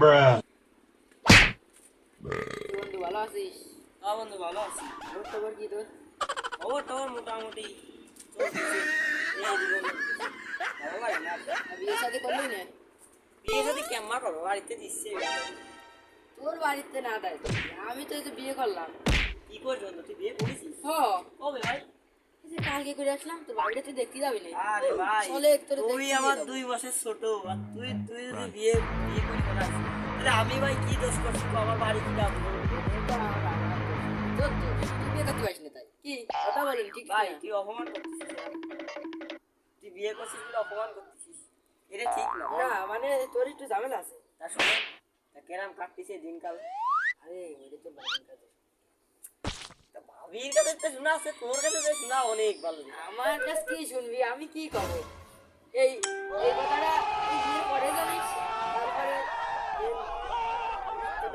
Bruh. বন্ধু ভালো আছিস? হ্যাঁ বন্ধু ভালো আছি। খবর খবর কি তোর? খবর টবর মোটামুটি চলতেছে। এই জীবন ভালো লাগে না। বিয়ে শাদি করলি না? বিয়ে সাথে কেমন করব বাড়িতে দিচ্ছে? তোর বাড়িতে না দেয় আমি তো এই যে বিয়ে করলাম। কি করছ তুই বিয়ে করেছিস? হ। কবে ভাই। কালকে করে আসলাম তোর বাড়িটা তুই দেখতে যাবি না। আরে ভাই চলে তোর তুই আমার দুই বছর ছোট। আর তুই তুই যদি বিয়ে বিয়ে করে করে আসিস তাহলে আমি ভাই কি দোষ করছি? তুই আমার বাড়ি কি তুই বিয়ে করতে পারিস না তাই কি? কথা বলেন ঠিক ভাই তুই অপমান করতেছিস তুই বিয়ে করছিস বলে অপমান করতেছিস। এটা ঠিক না না মানে তোর একটু ঝামেলা আছে। তার সঙ্গে তা কেরাম কাটতেছে দিনকাল। আরে ওইটা তোর বাড়ির কাছে তা ভাবির কাছে তো শোনা আছে তোর কাছে তো শোনা অনেক ভালো। আমার কাছে কি শুনবি? আমি কি করব? এই এই কথাটা তুই বিয়ে করে জানিস তারপরে এই তোটা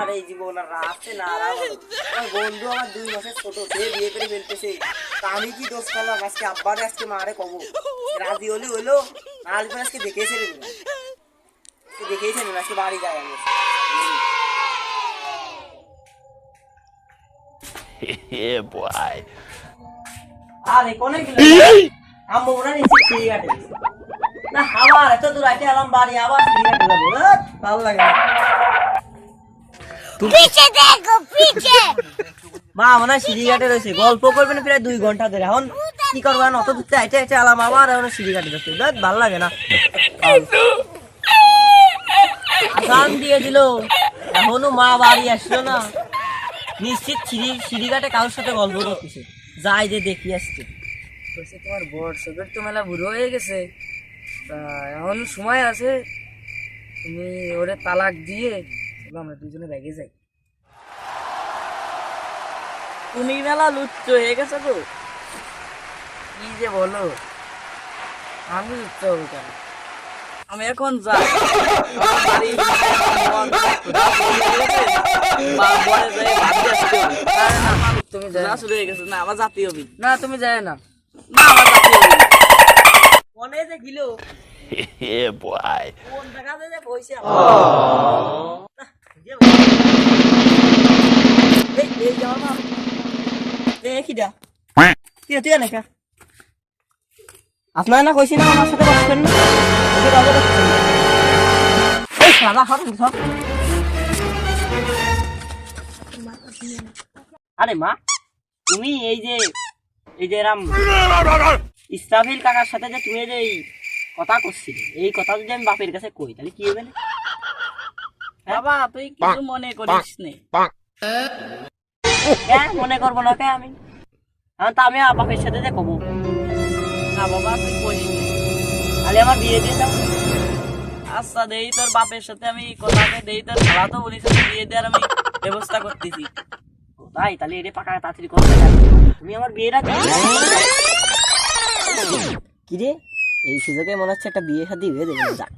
আর এই জীবন আর আছে না আর আমার বন্ধু আমার দুই মাসের ছোট সে বিয়ে করে ফেলতেছে। তা আমি কি দোষ করলাম? আজকে আব্বারে আজকে মারে কব রাজি হলে হইল না হলে আজকে দেখেছে রে দেখেছে না আজকে বাড়ি যায় আমি। আরে কোনে গেল? আম্মু ওরা নিচে চিড়ি কাটে। না আবার এত দূর আইতে এলাম বাড়ি আবার ভালো লাগে না। মা মনে হয় সিঁড়ি ঘাটে রয়েছে। গল্প করবেন প্রায় দুই ঘণ্টা ধরে। এখন কি করব এখন অত দূরতে আইতে আইতে আলাম আবার এখন সিঁড়ি ঘাটে যাচ্ছে। ভালো লাগে না। আসাম দিয়ে দিল। এখনও মা বাড়ি আসলো না। নিশ্চিত সিঁড়ি সিঁড়ি ঘাটে কারোর সাথে গল্প করতেছে। যাই যে দেখি আসছে। বলছে তোমার বড় সবের তো মেলা বুড়ো হয়ে গেছে। তা এখন সময় আছে। তুমি ওরে তালাক দিয়ে আমরা দুজনে ব্যাগে যাই। তুমি মেলা লুচ্চ হয়ে গেছো গো। কি যে বলো? আমি উঠতে হবে কেন? আমি এখন যাই। তুমি যাই শুরু হয়ে গেছে। না আবার জাতি হবি না তুমি যাই না। না আমার জাতি হবে মনে যে গিল। yeah, boy. কোন জায়গাতে যে বইছে তুই এনেকা। আপনার না কইছি না আমার সাথে বসবেন না? ওকে এই হাত উঠা আরে মা তুমি এই যে এই যে রাম ইস্তাফিল কাকার সাথে যে তুমি যে এই কথা করছিলে এই কথা যদি আমি বাপের কাছে কই তাহলে কি হবে না? বাবা তুই কিছু মনে করিস নে। হ্যাঁ মনে করব না কে আমি? এখন তো আমি বাপের সাথে যে কবো না বাবা তুই কইস তাহলে আমার বিয়ে দিয়ে দাও আচ্ছা দেই তোর বাপের সাথে আমি কথাকে দেই তোর ভাড়া তো বলিস বিয়ে দেওয়ার আমি ব্যবস্থা করতেছি। তাই? তাহলে এটা পাকা তাড়াতাড়ি করতে তুমি আমার বিয়েটা কি রে? এই সুযোগে মনে হচ্ছে একটা বিয়ে শাদী হয়ে দেবে যাক।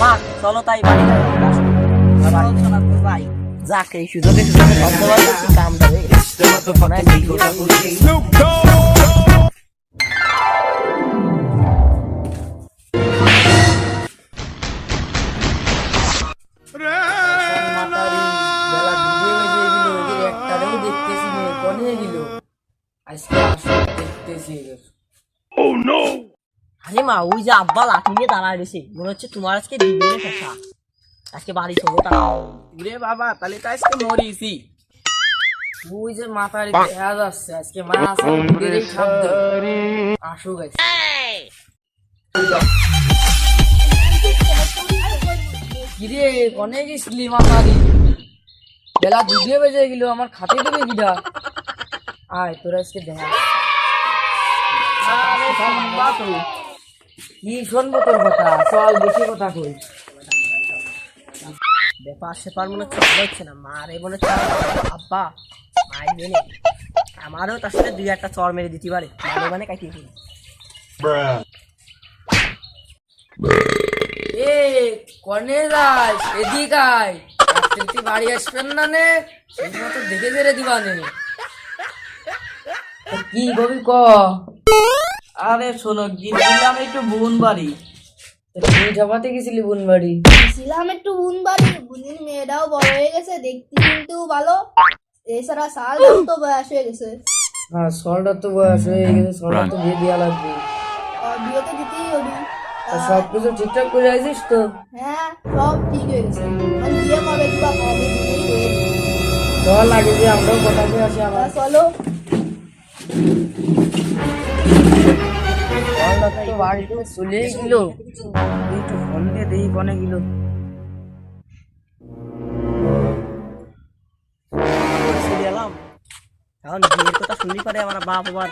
মা চলো তাই বাড়ি যাই। যাক এই সুযোগে গেল আজকে আসো আরে মা ওই যে আব্বা লাঠি নিয়ে দাঁড়ায় রয়েছে। মনে হচ্ছে তোমার আজকে দিবে শেষা আজকে বাড়ি চলো তা। রে বাবা তাহলে তো আজকে মরিছি ওই যে মাতারি দেখা যাচ্ছে আজকে মা আসে কিরে বেলা দুধে বেজে গেল আমার খাতে দেবে আয় তোরা আজকে দেখা। কি শুনব তোর কথা? চল বেশি কথা কই। ব্যাপার সেপার মনে হচ্ছে হচ্ছে না। মারে মনে হচ্ছে আব্বা মারবে না আমারও তার সাথে দুই একটা চর মেরে দিতে পারে। মানে মানে কাটিয়ে দিই এ কনে যাস এদিক বাড়ি আসবেন না নে? দেখে জেরে দিবা নে কি কবি ক? আরে শোনো গিয়েছিলাম একটু বোন বাড়ি। তুই জবাতে গেছিলি বোন বাড়ি ছিলাম একটু বুন বাড়ি বুনির মেয়েটাও বড় হয়ে গেছে দেখতে কিন্তু ভালো এছাড়া সাল তো বয়স হয়ে গেছে হ্যাঁ সলটা তো বয়স হয়ে গেছে সলটা তো বিয়ে দেওয়া লাগবে আর বিয়ে তো দিতেই হবে তা সব কিছু ঠিকঠাক করে আছিস তো হ্যাঁ সব ঠিক হয়ে গেছে এখন বিয়ে কবে দিবা কবে দিলেই হয়ে যাবে। চল আগে যে আমরাও কথা বলে আসি আবার তা চলো সলটা তো বাড়িতে চলেই গেল। একটু ফোন দিয়ে দেখি কনে গেল এলাম। এখন বিয়ের কথা শুনি পারে আমার বাপ আবার।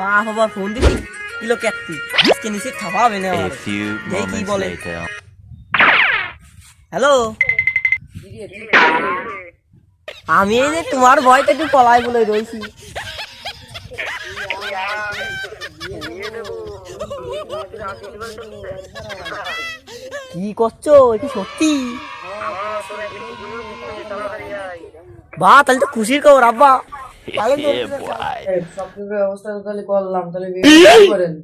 বাপ আবার ফোন দিছি কিলো ক্যাটতি আজকে নিচে খাওয়া হবে না দেখি কি বলে. হ্যালো? আমি এই যে তোমার ভয়তে একটু পলাই বলে রয়েছি। কি করছ? কি সত্যি? বা তাহলে তো খুশির খবর আব্বা। ব্যবস্থা তাহলে করলাম তাহলে করেন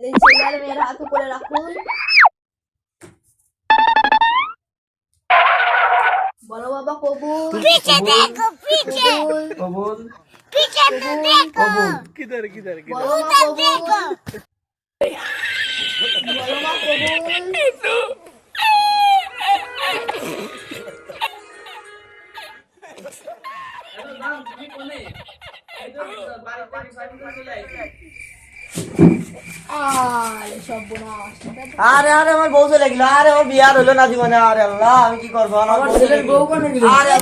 এই! মেয়ের হাত রাখুন। বলো বাবা কবুল। কবুল। বলো আরে আরে আরে আমার বউ চলে গেল। আরে আমার বিয়ার হলো না জীবনে। আরে আল্লাহ আমি কি করব? আমার বউ চলে বউ আরে